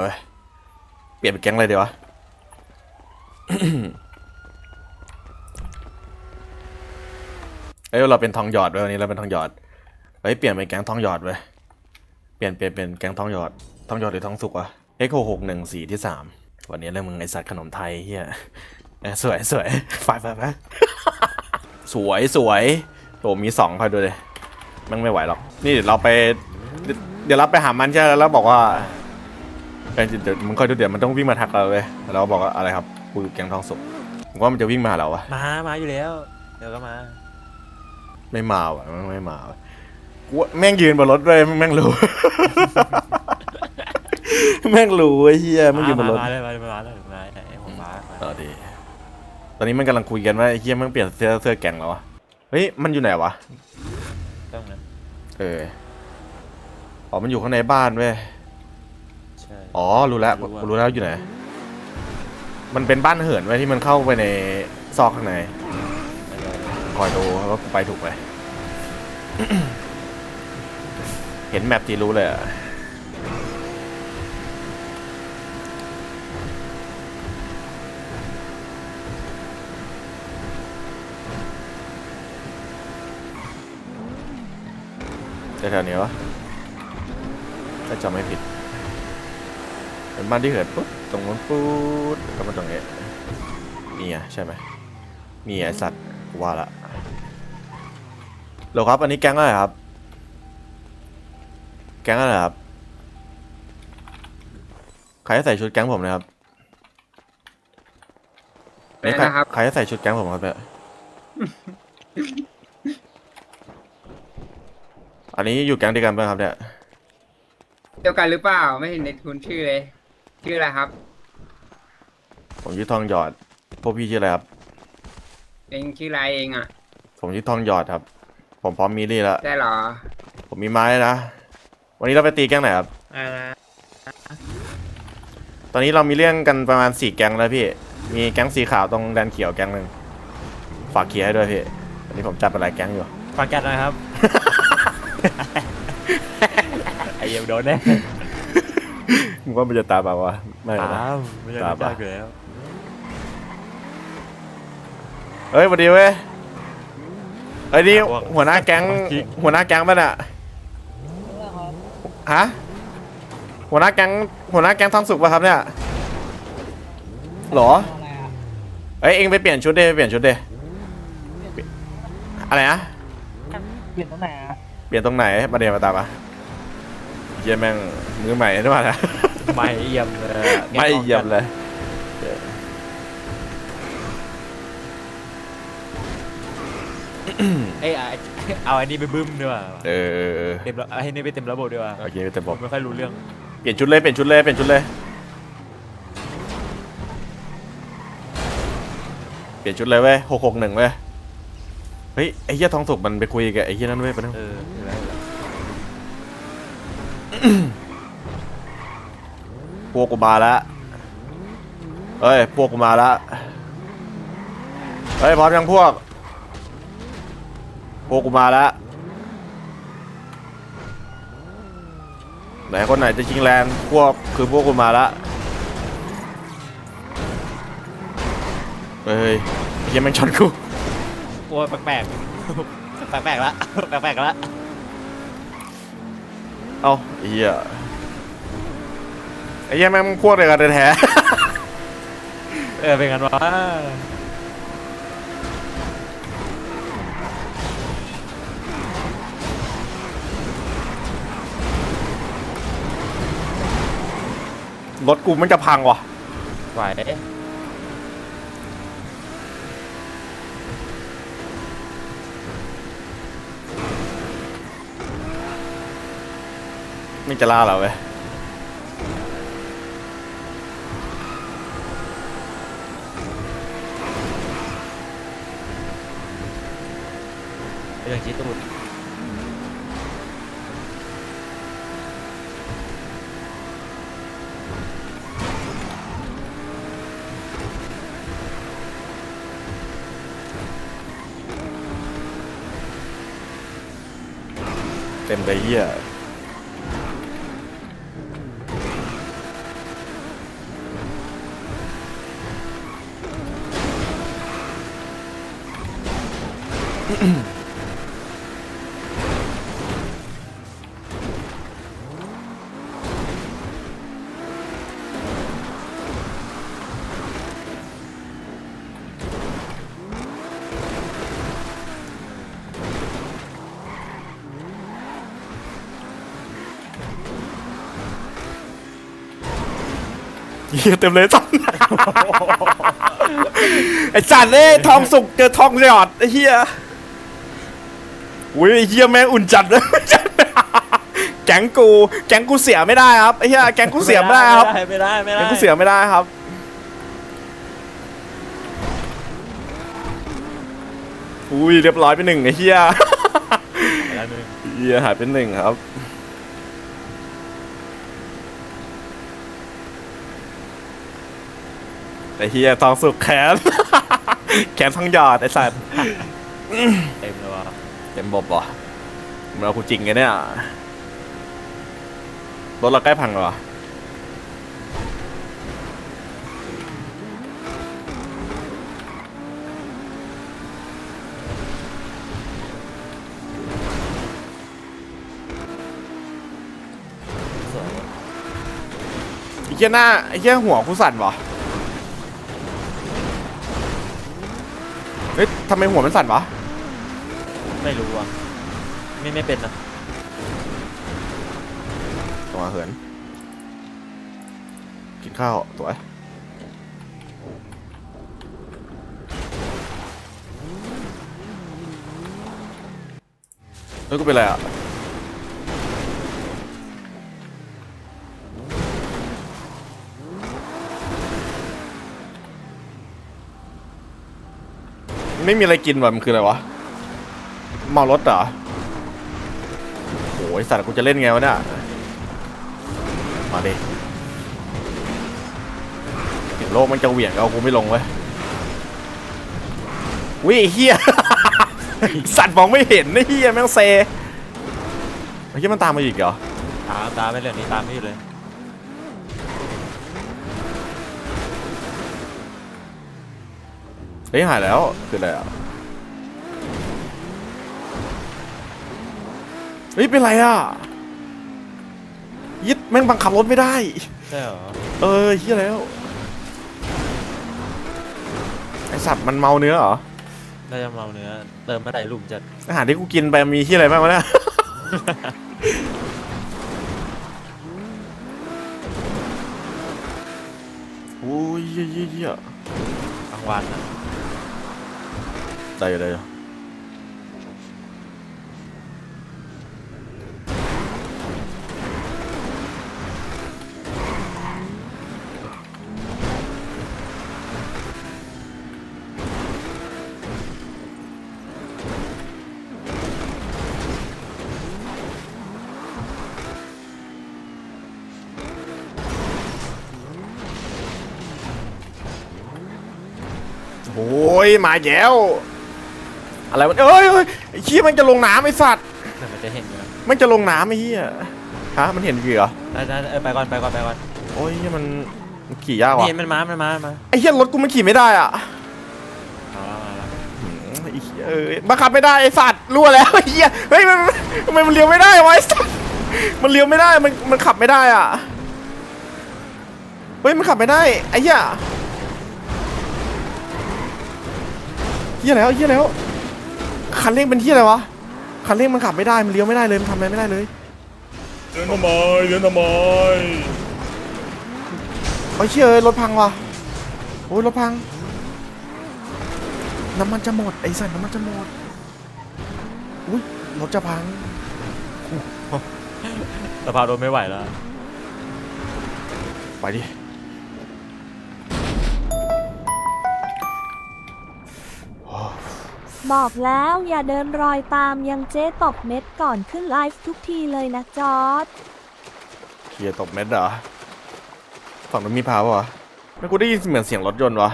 เว้ยเปลี่ยนเป็นแก๊งอะไรดีวะเอ้ยเราเป็นทองหยอดเว้วันนี้เราเป็นทองหยอดเฮ้ยเปลี่ยนเป็นแก๊งทองหยอดเว้เปลี่ยนเปลี่ยนเป็นแก๊งทองหยอดทองหยอดหรือทองสุกวะเอ็กโหกหนึ่งสี่ที่สามวันนี้เรื่องมึงไอสัตว์ขนมไทยเฮียเอ้ยสวยสวยไปไปไปสวยสวยโอมีสองคอยดูเลยมันไม่ไหวหรอก นี่เดี๋ยวเราไป เดี๋ยวเราไปหามันใช่แล้วบอกว่า เอ้ยเดี๋ยวมึงคอยดูเดี๋ยวมันต้องวิ่งมาทักเราเลยแล้วเราบอกว่าอะไรครับกูอยู่แก๊งทองสุกผมว่ามันจะวิ่งมาหาเราวะมา มาอยู่แล้ว เดี๋ยวก็มา ไม่มาว่ะแม่งไม่มาว่ะกูว่าแม่งยืนบนรถด้วยแม่งรู้ แม่งรู้ไอ้เหี้ยแม่งยืนบนรถ มาเลยมาเลยมาเลยมาเลยไอ้ผมมามาเออดีตอนนี้มันกำลังคุยกันว่าไอ้เหี้ยแม่งเปลี่ยนเสื้อเสื้อแก๊งแล้ววะเฮ้ย มันอยู่ไหนวะ ต้องนั้นเออ อ๋อ มันอยู่ข้างในบ้านเว้ย ใช่อ๋อรู้แล้วรู้ว่ารู้แล้วอยู่ไหน มันเป็นบ้านเหินไว้ยที่มันเข้าไปในซอกข้างในคอยดูว่ากูไปถูกไหมเห็นแมปจีรู้เลยอะแถวๆนี้วะถ้าจำไม่ผิด เป็นบ้านที่เหินปุ๊บตรงนู้นปุ๊บแล้วก็มาตรงนี้นี่อะใช่ไหมนี่ไอสัตว์กูว่าละเหรอครับ อันนี้แก๊งอะไรครับ แก๊งอะไรครับใครจะใส่ชุดแก๊งผมนะครับอะไรนะครับใครจะใส่ชุดแก๊งผมครับเนี่ยอันนี้อยู่แก๊งเดียวกันป่ะครับเนี่ยเดียวกันหรือเปล่าไม่เห็นในทุนชื่อเลย ชื่ออะไรครับ ผมชื่อทองหยอด พวกพี่ชื่ออะไรครับ เองชื่ออะไรเองอะผมชื่อทองหยอดครับ ผมพร้อมมีลี่แล้วได้เหรอ ผมมีไม้นะ วันนี้เราไปตีแก๊งไหนครับอะไรนะตอนนี้เรามีเรื่องกันประมาณสี่แก๊งแล้วพี่ มีแก๊งสีขาวตรงแดนเขียวแก๊งหนึ่งฝากเคลียร์ให้ด้วยพี่วันนี้ผมจัดไปหลายแก๊งอยู่ ฟังกันนะครับ ไอ้เหี้ยโดนแน่ มึงว่ามันจะตามมาวะไม่นะ ตามไม่ใช่ตามไม่ปะ ใช่อยู่แล้วเฮ้ยสวัสดีเว้ยเฮ้ยนี่หัวหน้าแก๊งหัวหน้าแก๊งป่ะเนี่ยฮะหัวหน้าแก๊งหัวหน้าแก๊งทองสุกป่ะครับเนี่ยหรอเอ้ยเองไปเปลี่ยนชุดเดไปเปลี่ยนชุดเดอะไรนะเปลี่ยนตรงไหนอะเปลี่ยนตรงไหนมาเดียวมาตามมาเยี่ยแม่ง มือใหม่ด้วยนะไม่เยี่ยมเลยไม่เยี่ยมเลยเอ้ยไอ้เอาไอ้นี่ไปบึ้มดีกว่าเออเออเออเต็มระไอ้นี่ไปเต็มระบบดีกว่าโอเคแต่ผผมมไม่ค่อยรู้เรื่องเปลี่ยนชุดเลยเปลี่ยนชุดเลยเปลี่ยนชุดเลยเปลี่ยนชุดเลยเว้ยหกหกหนึ่งเว้ยเฮ้ยไอ้เหี้ยทองสุกมันไปคุยกับไอ้เหี้ยนั่นเว้ยไปนั่งเออเห็นแล้ วเห็นแล้วพวกกูมาแล้วเอ้ย พวกกูมาแล้วเฮ้ย พร้อมยังพวก พวกกูมาแล้วไหนคนไหนจะชิงแลนด์พวกคือพวกกูมาแล้วเฮ้ยไอ้เหี้ยังแม่งชนกูโอ้ยแปลกๆ แปลกๆละแปลกๆละ เอ้าไอ้เหี้ย ไอ้เหี้ยแม่งพวกเดียวกันแท้เออเป็นกันวะๆรถกูมันจะพังว่ะ ไหวไม่จะล่าเราเว้ย เรื่อ ฮียเต็มเลยสัตว์ไอ้สัตว์เอ้ยทองสุกเจอทองหยอดไอ้เฮียอุ้ยไอ้เฮียแม่งอุ่นจัดเลยแก๊งกูแก๊งกูเสียไม่ได้ครับไอ้เฮียแก๊งกูเสียไม่ได้ครับไม่ได้ไม่ได้แก๊งกูเสียไม่ได้ครับอุ้ยเรียบร้อยไปหนึ่งไอ้เฮียไม่ได้ไม่ได้เฮียหายไปหนึ่งครับ ไอ้เฮียทองสุกแขน แขนทองหยอดไอ้สัตว์เต็มเลยวะเต็มบบว่ะมันเอากูจริงไงเนี่ยรถเราใกล้พังแล้วเหรอสวยไอ้เหี้ยหน้าไอ้เหี้ยหัวกูสั่นวะ ทำไมหัวมันสั่นวะ ไม่รู้อะ ไม่ไม่เป็นนะตัวเหิน กินข้าวตัวเฮ้ยกูเป็นไรอะ ไม่มีอะไรกินว่ะมันคืออะไรวะเมารถเหรอโอ้ยสัตว์กูจะเล่นไงวะเนี่ยมาดิเห็นโลกมันจะเหวี่ยงเอากูไม่ลงเว้ยวิไอ้เฮียสัตว์มองไม่เห็นไอ้เฮียแม่งเซไอ้เฮียมันตามมาอีกเหรอ ตามตามไม่เหลือนี้ตามไม่อยู่เลย ฮ้ยหายแล้วคืออะไรอะเฮ้ยเป็นไรอะยิดแม่งบังคับรถไม่ได้ ใช่เหรอเออเฮียแล้วไอสัตว์มันเมาเนื้อเหรอน่าจะเมาเนื้อเติมมาได้ลุมจัดอาหารที่กูกินไปมีที่อะไรบ้างวะเนี่ย โอ้ยเหี้ยเหี้ยเหี้ยกลางวันนะ ได้อยู่ได้อยู่โอ้ยมาแย้วอะไรวะเอ้ยเอ้ยไอ้ขี้ยมันจะลงน้ำไอ้สัตว์แต่มันจะเห็นอยู่นะมันจะลงน้ำไอ้เหี้ยฮะมันเห็นอยู่เหรอได้ได้เออไปก่อนไปก่อนไปก่อนโอ้ยเหี้ยมันมันขี่ยากว่ะนี่มันมา มันมามันมาไอ้เหี้ยรถกูมันขี่ไม่ได้อะเอาละมาละอืมไอ้เหี้ยเอ้ยบังคับไม่ได้ไอ้สัตว์รั่วแล้วไอ้เหี้ยเฮ้ยมันทำไมมันเลี้ยวไม่ได้วะไอ้สัตว์มันเลี้ยวไม่ได้มันมันขับไม่ได้อะเฮ้ยมันขับไม่ได้ไอ้เหี้ยเหี้ยแล้วเหี้ยแล้ว คันเร่งเป็นเหี้ยอะไรวะ คันเร่งมันขับไม่ได้ มันเลี้ยวไม่ได้เลย มันทำอะไรไม่ได้เลย เดินทำไมเดินทำไมโอ้ยเชี่ยเอ้ยรถพังว่ะโอ้ยรถพัง น้ำมันจะหมดไอ้สัตว์น้ำมันจะหมด อุ้ยรถจะพัง สภาพรถไม่ไหวแล้ว ไปดิ บอกแล้วอย่าเดินรอยตามยังเจ๊ตบเม็ดก่อนขึ้นไลฟ์ทุกทีเลยนะจอร์ดเฮียตบเม็ดเหรอฝั่งนู้นมีพาวปะวะไม่กูได้ยินเหมือนเสียงรถยนต์วะ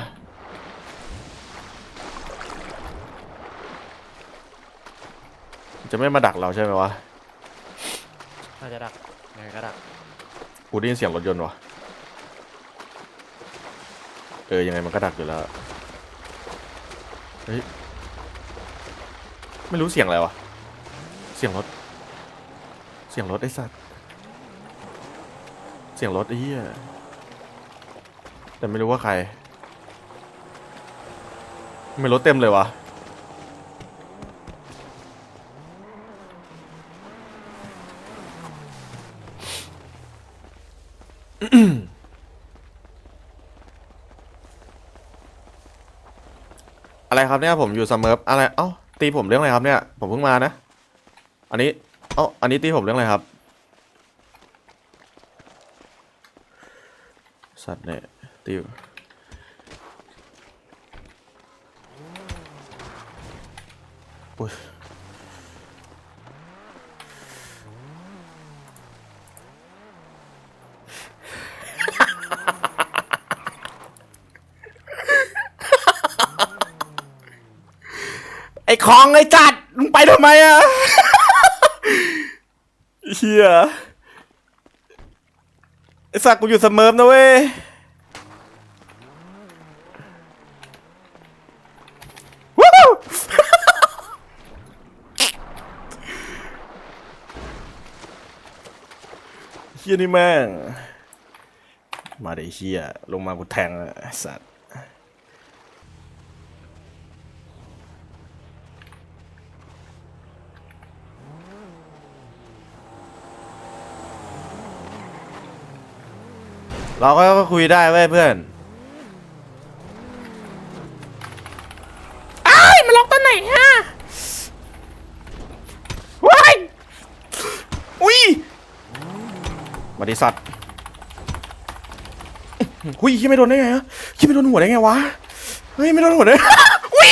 จะไม่มาดักเราใช่ไหมวะน่าจะดักยังไงก็ดักกูได้ยินเสียงรถยนต์วะเออยังไงมันก็ดักอยู่แล้วเฮ้ย ไม่รู้เสียงอะไรวะ เสียงรถ เสียงรถไอ้สัตว์ เสียงรถไอ้เหี้ย แต่ไม่รู้ว่าใคร ไม่รถเต็มเลยวะอะไรครับเนี่ยผมอยู่เสมออะไร เอ้า ตีผมเรื่องอะไรครับเนี่ย ผมเพิ่งมานะ อันนี้ เอ้า อันนี้ตีผมเรื่องอะไรครับ สัตว์เนี่ยตีอุ้ย ของไอ้จัดมึงไปทำไมอะเฮียไอ้สักกูอยู่เสมอนะเว้ยวู้เฮียนี่แม่ง มาดิเฮียลงมากูแทงอะสัตว์ เราก็คุยได้เว้ยเพื่อนไอ้ายมันล็อกตอนไหนฮะว้ายอุ้ยมาดิสัตว์หุ้ยยี่ไม่โดนได้ไงฮะยี่ไม่โดนหัวได้ไงวะ เฮ้ย ไม่โดนหัวได้ อุ้ย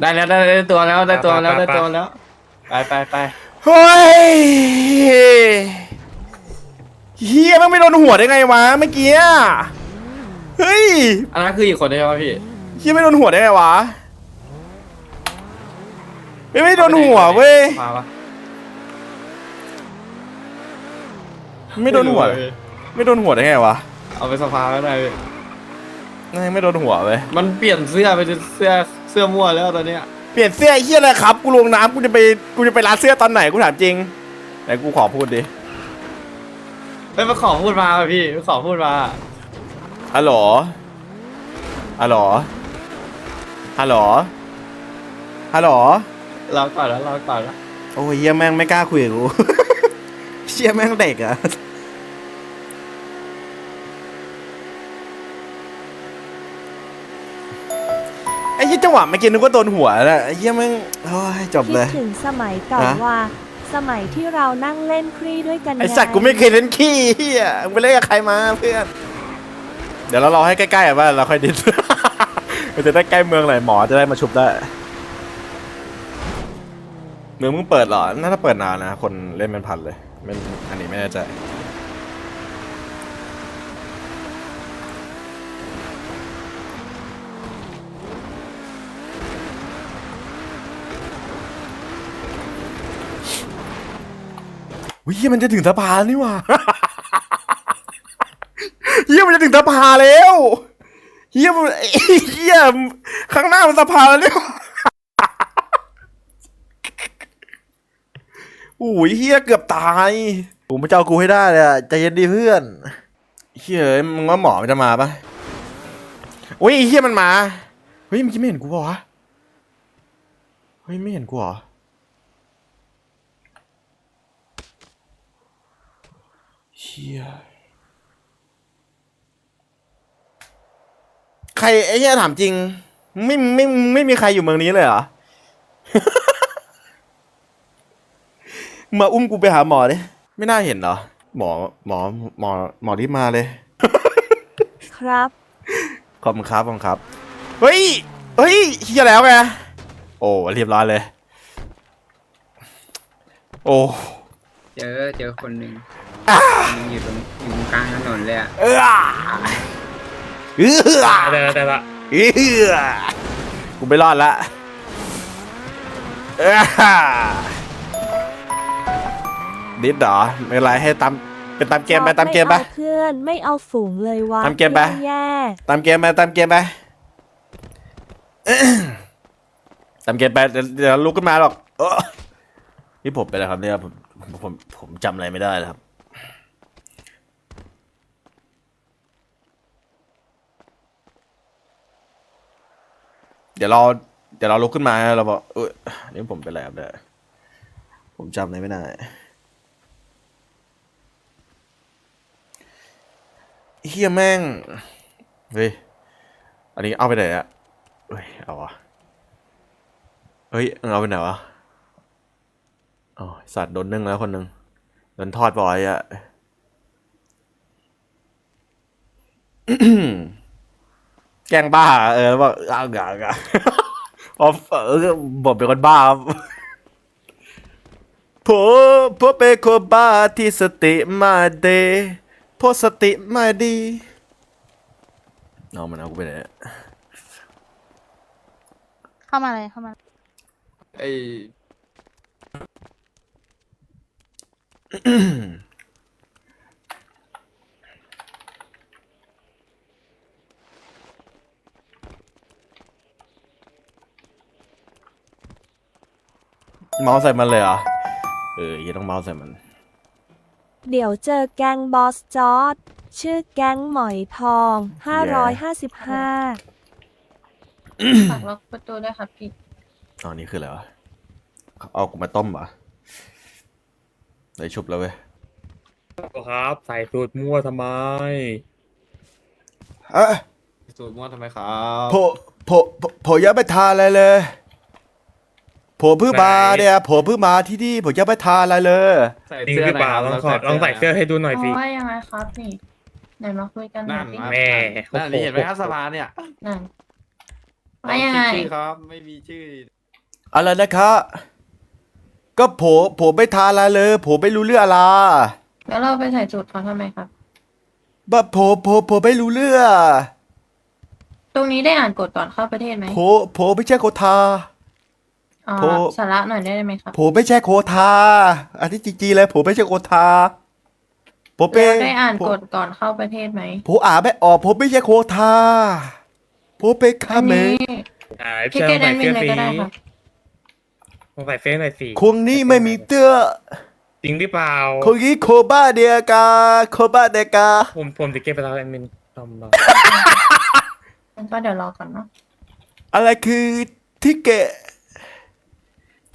ได้แล้วได้ได้ตัวแล้วได้ตัวแล้วได้ตัวแล้ว ไปไปไป เฮ้ย เฮียมันไม่โดนหัวได้ไงวะเมื่อกี้อะเฮ้ยอันนั้นคืออีกคนใช่ไหมพี่ เฮียไม่โดนหัวได้ไงวะไม่ไม่โดนหัวเว้ยมาปะไม่โดนหัวไม่โดนหัวได้ไงวะเอาไปสภาก็ได้พี่ไม่ไม่โดนหัวเว้ยมันเปลี่ยนเสื้อไปเป็นเสื้อเสื้อมั่วแล้วตอนเนี้ยเปลี่ยนเสื้อไอ้เฮียอะไรครับกูลงน้ำกูจะไปกูจะไปร้านเสื้อตอนไหนกูถามจริงไหนกูขอพูดดิ ไม่มาขอพูดมาพี่มาขอพูดมาฮัลโหลฮัลโหลฮัลโหลฮัลโหลรอก่อนแล้วรอก่อนแล้วโอ้ยเฮียแม่งไม่กล้าคุยกับกูเฮียแม่งเด็กอะไอ้เหี้ยจังหวะเมื่อกี้นึกว่าโดนหัวแล้วไอ้เหี้ยแม่งโอ้ยจบคิเลดยถึงสมัยก่อนฮะ ว่า สมัยที่เรานั่งเล่นครีด้วยกันไอ้สัตว์งกูไม่เคยเล่นขี้เฮียมึงไปเล่นกับใครมาเพื่อน เดี๋ยวเรารอให้ใกล้ๆอะว่าเราค่อยดิสมันจะได้ใกล้เมืองหน่อยหมอจะได้มาชุบได้เมืองมึงเปิดเหรอ น่าจะเปิดนานนะ คนเล่นเป็นพันเลยไม่อันนี้ไม่แน่ใจ เฮียมันจะถึงสะพานนี่หว่าเฮียมันจะถึงสะพานแล้วเฮียมันเฮียข้างหน้ามันสะพานแล้วเนี่ยโอ้ยเฮียเกือบตายกูมาเจ้ากูให้ได้เลยอะใจเย็นดีเพื่อนเฮียเอ้ยมึงว่าหมอมันจะมาปะโอ้ยเฮียมันมา เฮ้ยมื่อกี้ไม่เห็นกูปะวะเฮ้ยไม่เห็นกูเหรอ เฮียใครไอ้เฮียถามจริง ไม่ไม่ไม่มีใครอยู่เมืองนี้เลยเหรอ มาอุ้มกูไปหาหมอดิไม่น่าเห็นเหรอ หมอหมอหมอหมอที่มาเลย ครับ ขอบคุณครับขอบคุณครับ เฮ้ย เฮ้ยเฮียแล้วไง โอ้เรียบร้อยเลย โอ้ เจอเจอคนหนึ่ง มึงอยู่ตรงอยู่ตรงกลางถนนเลยอะเออเออได้ละได้ละเออกูไม่รอดละเออดิดเหรอไม่เป็นไรให้ตามเป็นตามเกมไปตามเกมไป ไเอาเพื่อนไม่เอาฝูงเลยวะตามเกมไป พื่อนแย่ตามเกมไปตามเกมไป ตามเกณฑ์ไปเดี๋ยวเดี๋ยวลุกขึ้นมาหรอกเออนี่ผมเป็นอะไรครับเนี่ยผมผมผมจำอะไรไม่ได้แล้วครับ เดี๋ยวเราเดี๋ยวเราลุกขึ้นมาเราบอกเออนี่ผมเป็นอะไรครับเนี่ยผมจำอะไรไม่ได้เฮียแม่ง เฮ้ย อันนี้เอาไปไหนอะเฮ้ย เอาวะเฮ้ยเอาไปไหนวะอ๋อสัตว์โดนนึ่งแล้วคนหนึ่งโดนทอดบ่อยอะ แกล้งบ้า เออบอกอ่างอ่างอะอ๋อเออบอกเป็นคนบ้าครับผมผมเป็นคนบ้าที่สติไมาดีเพราะสติไม่ดีเอามันเอากูไปไหนอะเข้ามาเลยเข้ามา ไอ้ เมาส์ใส่มันเลยเหรอ เออยังต้องเมาส์ใส่มัน เดี๋ยวเจอแก๊งบอสจอร์ดชื่อแก๊งหมอยทอง 555 ฝากล็อกประตูด้วยครับพี่ อ๋อนี่คืออะไรวะเอากูมาต้มเหรอได้ชุบแล้วเว้ย ครับ ใส่สูตรมั่วทำไม เอ้ยสูตรมั่วทำไมครับผมผมผมผมยังไม่ทานอะไรเลย ผมเพิ่งมาไหนเนี่ยผมเพิ่งมาที่นี่ผมยังไม่ทานอะไรเลย ใส่จริงเสื้อหรือเปล่าหลน่อองยขอลองใส่เสื้อให้ดูหน่อยสิ ว่ายังไงครับนี่ไหนมาคุยกันหน่นั่อนยสิครับแม่นั่นนี่เห็นไหมครับสภาเนี่ยนั่นว่ายังไงชื่อครับ ไม่มีชื่อ อะไรนะครับก็ผมผมไม่ทานอะไรเลย ผมไม่รู้เรื่องอะไรแล้วเราไปใส่สูตรเขาทำไมครับบ้าผมผมผมไม่รู้เรื่องตรงนี้ได้อ่านกฎก่อนเข้าประเทศไหมผมผมไม่ใช่โคทา อ๋อโพ สาระหน่อยได้ไหมครับผมไม่ใช่โคทา อันที่จริงๆเลยผมไม่ใช่โคทา ผมเป็แล้นวได้อ่านผมกฎก่อนเข้าประเทศไหมผมอ่านไม่ออก ผมไม่ใช่โคทา ผมเป็นคาอันเมนี้งอ่าพี่เสื้อเกลดองแอใส่ดมิเสื้นอเลยสีก็ได้ครับลองใส่เสื้อหน่อยสิคงนี้ไม่มีเตื้อจริงหรือเปล่า คงนี้โคบ้าเดียกา โคบ้าเดียกา ผมผมจะเก็บไปแล้วแอดมินทำรองั้นก็เดี๋ยวรอก่อนเนาะอะไรคือทิเกต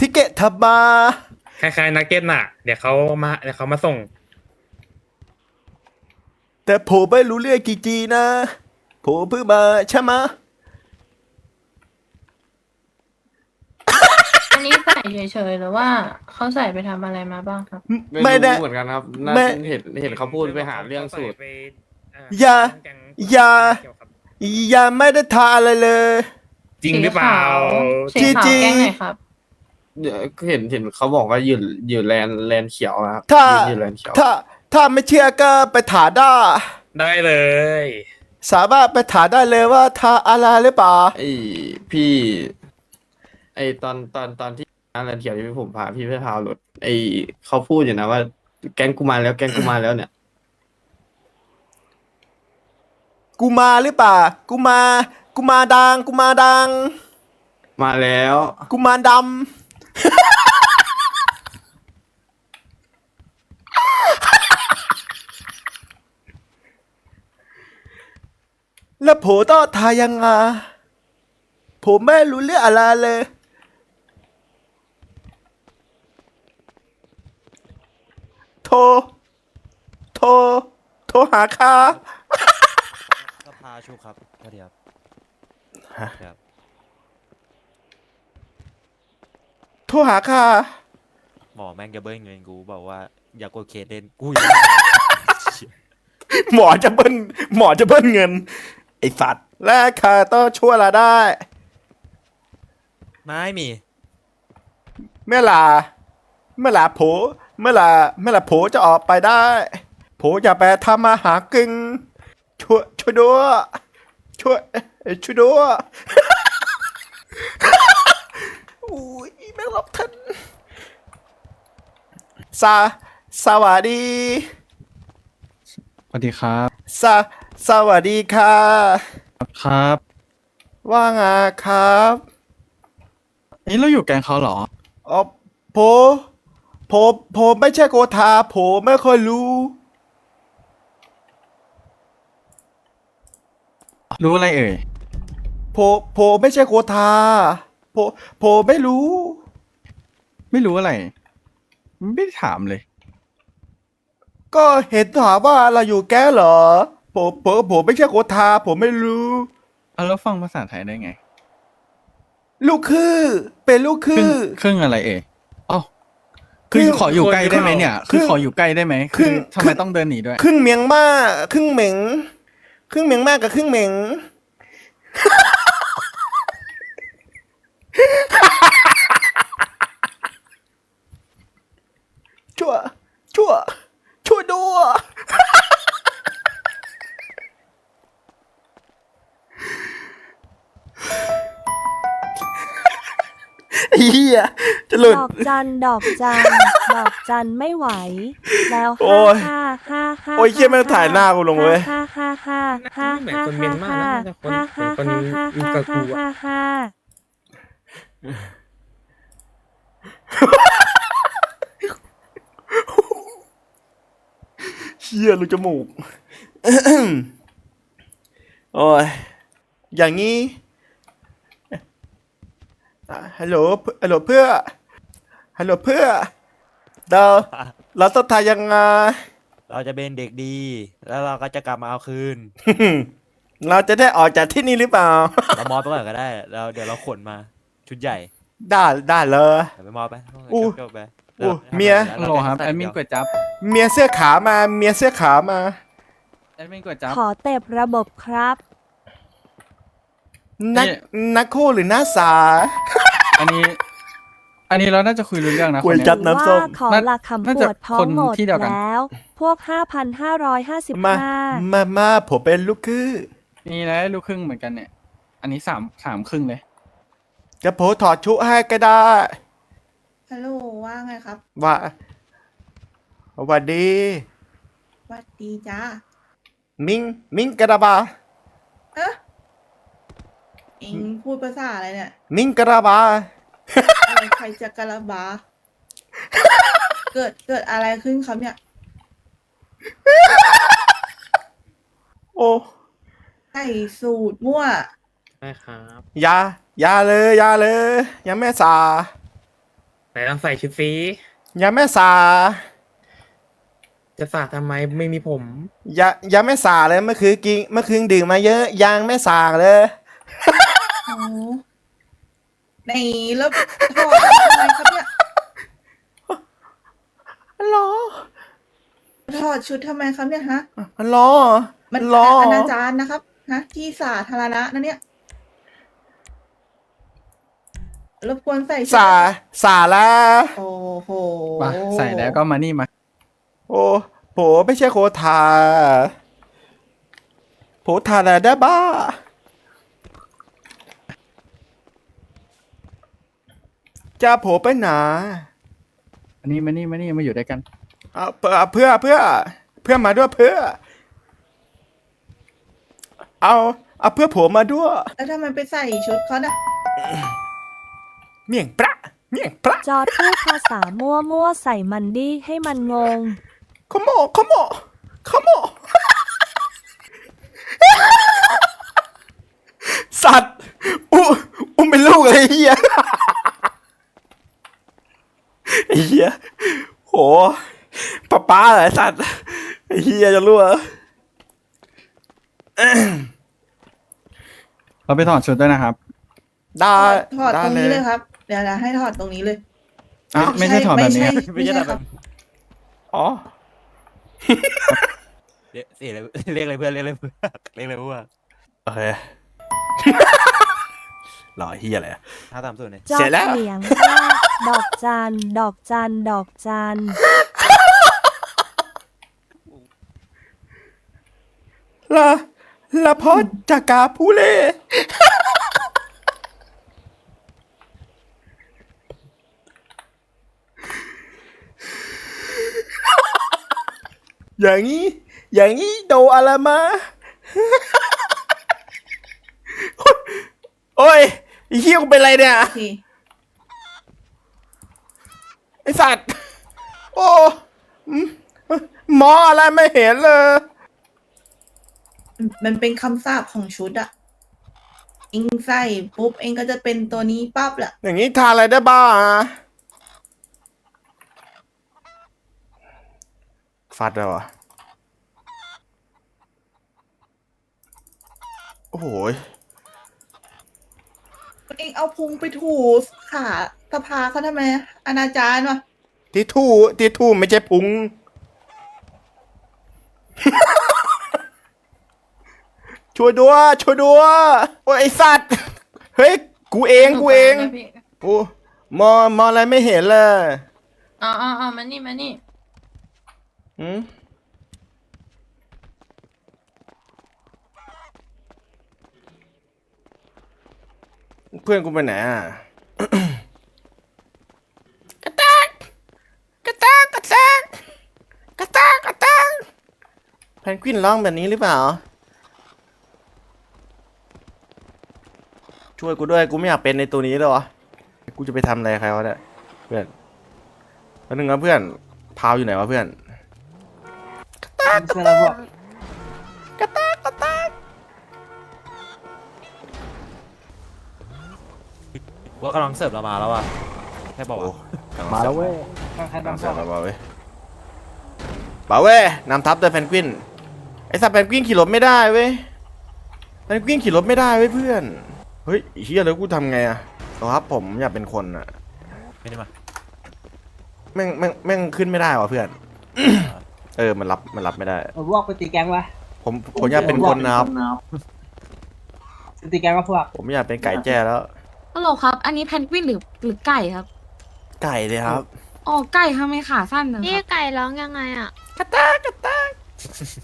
ทิเกตทำมาคล้ายๆนักเก็ตน่ะ เดี๋ยวเขามาเดี๋ยวเขามาส่ง แต่ผมไม่รู้เรื่องกี่จีนะผมเพิ่งมาใช่ไหมะอันนี้ใส่เฉยๆหรือว่าเขาใส่ไปทำอะไรมาบ้างครับ ไม่ไม่ได้ รู้เหมือนกันครับน่าไม่เห็นเห็นเขาพูดไปหาเรื่องสูตรไปอ่อย่าแก๊งอย่าเกี่ยวกับยังไม่ได้ทานอะไรเลย จริงหรือเปล่า สีขาวจริงๆแก๊งไหนครับ เดี๋ยวเห็นเห็นเขาบอกว่าอยู่อยู่แลนแลนเขียวครับถ้า อยู่แลนเขียวถ้าถ้าไม่เชื่อก็ไปถามได้ได้เลย สามารถไปถามได้เลยว่าทาอะไรหรือเปล่าไอ้พี่ ไอ้ตอนตอนตอนที่ร้านแลนเขียวที่ผมพาพี่ไปพาวรถไอ้เขาพูดอยู่นะว่า แก๊งกูมาแล้วแก๊งกูมาแล้วเนี่ย กูมาหรือเปล่ากูมา กูมาดังกูมาดัง มาแล้ว กูมารดำ แล้วผมต้องทายยังไงผมไม่รู้เรื่องอะไรเลย โทร โทร โทรหาค่าสภาชุกครับสวัสดีครับฮะ ครับ โทรหาค่าหมอแม่งจะเบิ้ลเงินกูบอกว่า อย่ากดเคสเล่นกูหมอจะเบิ้ลหมอจะเบิ้ลเงิน ไอสัตว์และค่าต้องช่วยเราได้ ไม่มี เมื่อลา เมื่อลาโผเมื่อลาเมื่อลาโผจะออกไปได้โผจะไปทำมาหากินช่วยช่วยด้วยช่วยช่วยด้วย อุ้ยแม่งรับทันสาสวัสดี สวัสดีครับสาสวัสดีค่ะ ครับ ว่าไงครับนี่เราอยู่แกงเขาเหรออ๋อผมผมผมไม่ใช่โกธาผมไม่ค่อยรู้ รู้อะไรเอ่ยผมผมไม่ใช่โกธา ผมผมไม่รู้ ไม่รู้อะไรไม่ได้ถามเลย ก็เห็นถามว่าเราอยู่แก๊งเหรอผมผมผมไม่ใช่โกธาผมไม่รู้เอาแล้วฟังภาษาไทยได้ไง ลูกคือ เป็นลูกครึ่คืงอครึ่งอะไรเอ่ยอ๋อคือครึ่งขออยู่ใกล้ได้ไหมเนี่ยครึ่คืองขออยู่ใกล้ได้ไหมครึ่คืองทำไมต้องเดินหนีด้วย ครึ่งเมียงมาครึ่งเหม็งครึ่งเมียงมากับครึ่งเหม็ง ชั่ว ชั่ว ชั่วด้วเฮียจะหลุด ดอกจัน ดอกจัน ดอกจันไม่ไหว แล้วโอ้ห้ายห้าห้าห้าโอ้ยเหี้ยแม่งถ่ายหน้ากูลงเว้ย ห้าห้าห้าห้าเหมือนห้าคนเมียนมาห้านะน่าจะคนห้าเหมือนคนห้ามีห้ากับกูห้าห้า เชี่ยรูจมูกโอ้ยอย่างนี้อะฮัลโหลเพื่อนฮัลโหลเพื่อฮัลโหลเพื่อเราเราต้องทายยังไงเราจะเป็นเด็กดี แล้วเราก็จะกลับมาเอาคืน เราจะได้ออกจากที่นี่หรือเปล่า เรามอบไปก่อนก็ได้ เราเดี๋ยวเราขนมา ชุดใหญ่ได้ได้เลย เดี๋ยวไปมอบไปอู้จบๆไปอู้ราเมียราฮัลโหลครับจะแอดมินเยวก๋วยจับเมียเสื้อขามาเมียเสื้อขามา แอดมินก๋วยจับ ขอเต็บระบบครับ นักนี่ นักคู่หรือนักสา อันนี้ อันนี้เราน่าจะคุยรู้เรื่องนะก๋วยคนเนี้ยจั๊บน้ำส้มว่าขอหลักคำน่าปจะวดท้อคงนหมดที่เดียวกัน แล้ว พวก5,555มามามาผมเป็นลูกคือ นี่นะลูกครึ่งเหมือนกันเนี่ย อันนี้สามสามครึ่งเลย จะผมถอดชุให้ก็ได้ ฮัลโหลว่าไงครับว่าสวัสดีสวัสดีจ้ามิง มิงกระบา เอ๊ะอิงพูดภาษาอะไรเนี่ยมิงกระบา อะไรใครจะกะละบา เกิดเกิดอะไรขึ้นครับเนี่ยโอ้ ใส่สูตรมั่ว ใช่ครับอยาอยาเลยอยาเลยอยาแม่สาไหนลองใส่ชุดซีอยาแม่สาจะสาดทำไมไม่มีผมอย่าอย่าแม่สาเลยเมื่อคืนกินเมื่อคืนดื่มมาเยอะยังไม่สาเลยโอ้ในแล้วถอดทำไมครับเนี่ยฮัลโหลถอดชุดทำไมครับเนี่ยฮะฮัลโหลมันฮัลโหลอนาจารนะครับฮะที่สาธารณะนะเนี่ย รบกวนใส่ชุดสาสาแล้วโอ้โหมาใส่แล้วก็มานี่มา โอ้โผไม่ใช่โคทาโผทาอะไรได้บ้า จะโผไปไหนอันนี้มานี่มานี่มาอยู่ด้วยกันเอาเพื่อเพื่อเพื่อเพื่อมาด้วยเพื่อ เอาเอาเพื่อโผมาด้วย แล้วทำไมไปใส่ชุดเขาน่ะ เมี่ยงปลาเมี่ยงปลาจอดพูดภาษามั่วมั่วๆใส่มันดีให้มันงง ขโมขโมขโมสัตว์อู้อุ้มเป็นลูกเลยไอ้เฮียไอ้เฮียโหป้าป้าเหรอไอ้สัตว์ไอ้เฮียจะรู้เหรอเราไปถอดชุดด้วยนะครับ ได้ถอดได้ตรงเลนี้ยเลยครับ เดี๋ยวนะให้ถอดตรงนี้เลยอะไม่ใช่ถอดแบบนี้ครับไม่ใช่ไม่ใช่ครับอ๋อ เรียกเรียกอะไรเรียกอะไรเพื่อนเรียกอะไรเพื่อนเรียกอะไรเพื่อนโอเค หล่อเฮียอะไรอะ ห้าสามศูนย์เนี่ยจอเสร็ดจแล้วเหลียงว่าดอกจัน ดอกจัน ดอกจันละละพอจากกาผู้เล่ อย่างนี้ อย่างนี้โดนอะไรมาโอ้ยไอ้เหี้ยกูเป็นไรเนี่ยโอเคไอสัตว์ โอ้อืมมองอะไรไม่เห็นเลย มันเป็นคำสาปของชุดอะเองใส่ปุ๊บ เองก็จะเป็นตัวนี้ปั๊บแหละอย่างนี้ทานอะไรได้บ้างอะ ฟัดแล้วอะโอ้โหยเองเอาพุงไปถูขาสภาเขาทำไมอนาจารวะทิชทู่ทิชทู่ไม่ใช่พุง ช่วยด้วยช่วยด้วยโอ้ยไอสัตว์ เฮ้ย กูเองกูเองแล้วพี่โอ้มองมองอะไรไม่เห็นเลยเอ๋อาเอามานี่มานี่ หืมเพื่อนกูไปไหนอะกระตากกระตากกระตากกระตากกระตากแพนกวินร้องแบบนี้หรือเปล่า ช่วยกูด้วยกูไม่อยากเป็นในตัวนี้เลยวะกูจะไปทำอะไรใครวะเนี่ยเพื่อนแล้วนึงนะเพื่อนพาวอยู่ไหนวะเพื่อน เชื่อแล้วพวกกระตากกระตากว่ากำลังเสิร์ฟเรามาแล้วอะแค่บอกโอ้ว่ามาแล้วเว้ยใครนำนำทัเข้าพมาเว้ยมาเว้ยนำทัพโดยแพนกวินไอสัตว์แพนกวินขี่รถไม่ได้เว้ยแพนกวินขี่รถไม่ได้เว้ยเพื่อน เฮ้ยไอ้เฮียแล้วกูทำไงอะต่อครับผมอยากเป็นคนอะไม่ได้มาแม่งแม่งแม่งขึ้นไม่ได้วะเพื่อน เออมันรับมันรับไม่ได้เอาพวกไปตีแกงวะผมผมอยากเป็นคนนะครับ ไปตีแกงวะพวกผมอยากเป็นไก่แจ้แล้ว ฮัลโหลครับ อันนี้แพนกวินหรือหรือไก่ครับ ไก่เลยครับ อ๋อ ไก่ทำไมขาสั้นนะนี่ครับไก่ร้องยังไงอะกระตากกระตาก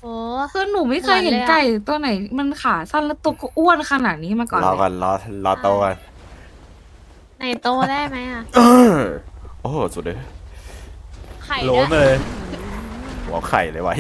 โอ้คือหนูไม่เคยเห็นเหมือนเลยอะไก่ตัวไหน มันขาสั้นแล้วตัวก็อ้วนขนาดนี้มาก่อนรอเลยก่อนรอรอโตก่อนไหนโตได้ไหมอะเออโอ้โหสุดเลยไข่โหลด้วยมาเลย หัวไข่เลยวะ